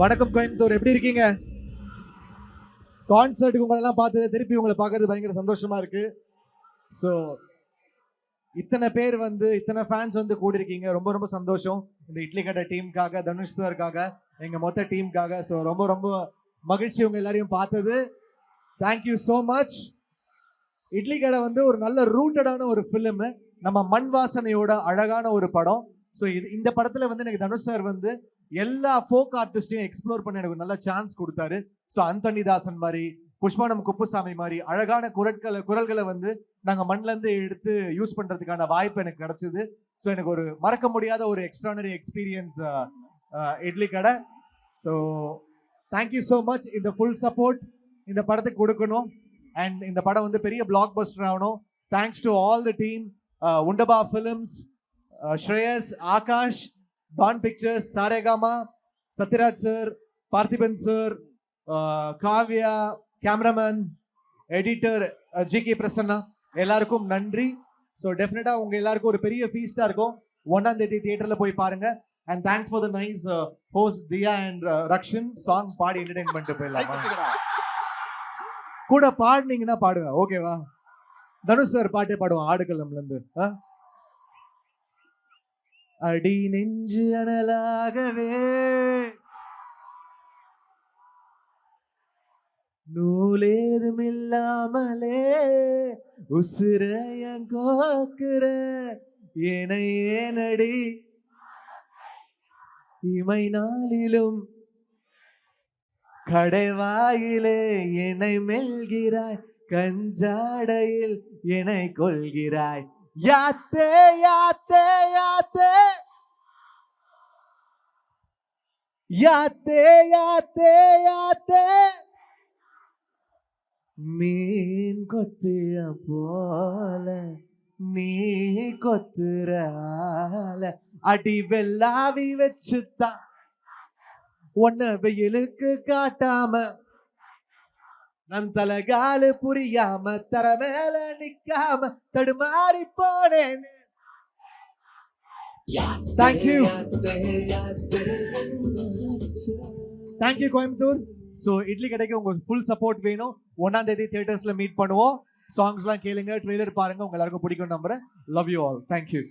வணக்கம் கோயம்புத்தூர். எப்படி இருக்கீங்க? கான்சர்ட்டுக்கு உங்களெல்லாம் பார்த்தது திருப்பி உங்களை பார்க்கறது பயங்கர சந்தோஷமா இருக்கு. ஸோ இத்தனை பேர் வந்து இத்தனை ஃபேன்ஸ் வந்து கூடியிருக்கீங்க. ரொம்ப ரொம்ப சந்தோஷம். இந்த இட்லி கடை டீமுக்காக தனுஷ் சாருக்காக எங்கள் மொத்த டீமுக்காக ஸோ ரொம்ப ரொம்ப மகிழ்ச்சி உங்கள் எல்லாரையும் பார்த்தது. தேங்க்யூ ஸோ மச் இட்லி கடை வந்து ஒரு நல்ல ரூட்டடான ஒரு ஃபிலிமு நம்ம மண் வாசனையோட அழகான ஒரு படம். ஸோ இது இந்த படத்தில் வந்து எனக்கு தனுஷ் சார் வந்து எல்லா ஃபோக் ஆர்டிஸ்டையும் எக்ஸ்ப்ளோர் பண்ண எனக்கு நல்ல சான்ஸ் கொடுத்தாரு. ஸோ அந்தனிதாசன் மாதிரி புஷ்பானம் குப்புசாமி மாதிரி அழகான குரட்களை குரல்களை வந்து நாங்கள் மண்ணிலேருந்து எடுத்து யூஸ் பண்ணுறதுக்கான வாய்ப்பு எனக்கு கிடச்சிது. ஸோ எனக்கு ஒரு மறக்க முடியாத ஒரு extraordinary experience Idli Kadai. So thank you so much இந்த ஃபுல் சப்போர்ட் இந்த படத்துக்கு கொடுக்கணும். அண்ட் இந்த படம் வந்து பெரிய பிளாக் பஸ்டர் ஆகணும் thanks to all the team Wunderbar films Shreyas Akash Dawn pictures Saregama Sathyaraj sir Parthiban sir Kavya cameraman editor G K Prasanna எல்லாருக்கும் நன்றி. ஸோ டெஃபினட்டாக உங்கள் எல்லாருக்கும் ஒரு பெரிய ஃபீஸ்டாக இருக்கும். ஒன்றாம் தேதி தியேட்டரில் போய் பாருங்க. And thanks for the nice host Diya and Rakshan song body entertain பண்ணிட்டு போயிடலாமா? கூட பாடினீங்கன்னா பாடுங்க. ஓகேவா தனுஷ் சார் பாட்டே பாடுவோம் ஆடுகளம்லேருந்து ஆ? அடி நெஞ்சு அனலாகவே. நூலேதும் இல்லாமலே உசுரைய கோக்குற ஏனடி இமை நாளிலும் கடைவாயிலே என்னை மெல்கிறாய் கஞ்சாடையில் என்னை கொள்கிறாய் யாத்தே யாத்தே யாத்தே யாத்தே யாத்தே யாத்தே மீன் கொத்திய போல நீ கொத்துறால அடி வெள்ளாவி வச்சுத்தான் உன்னை வெயிலுக்கு காட்டாம நன் தலகாலு புரியாம தர மேல நிக்காம தடுமாறி போனேன். Thank you thank you Coimbatore so Idli கடைக்கு உங்களுக்கு ஃபுல் சப்போர்ட் வேணும். ஒன்னாம் தேதி தியேட்டர்ஸ்ல மீட் பண்ணுவோம். சாங்ஸ்லாம் கேளுங்க ட்ரெய்லர் பாருங்க உங்க எல்லாருக்கும் பிடிக்கும் நம்புறேன். Love you all thank you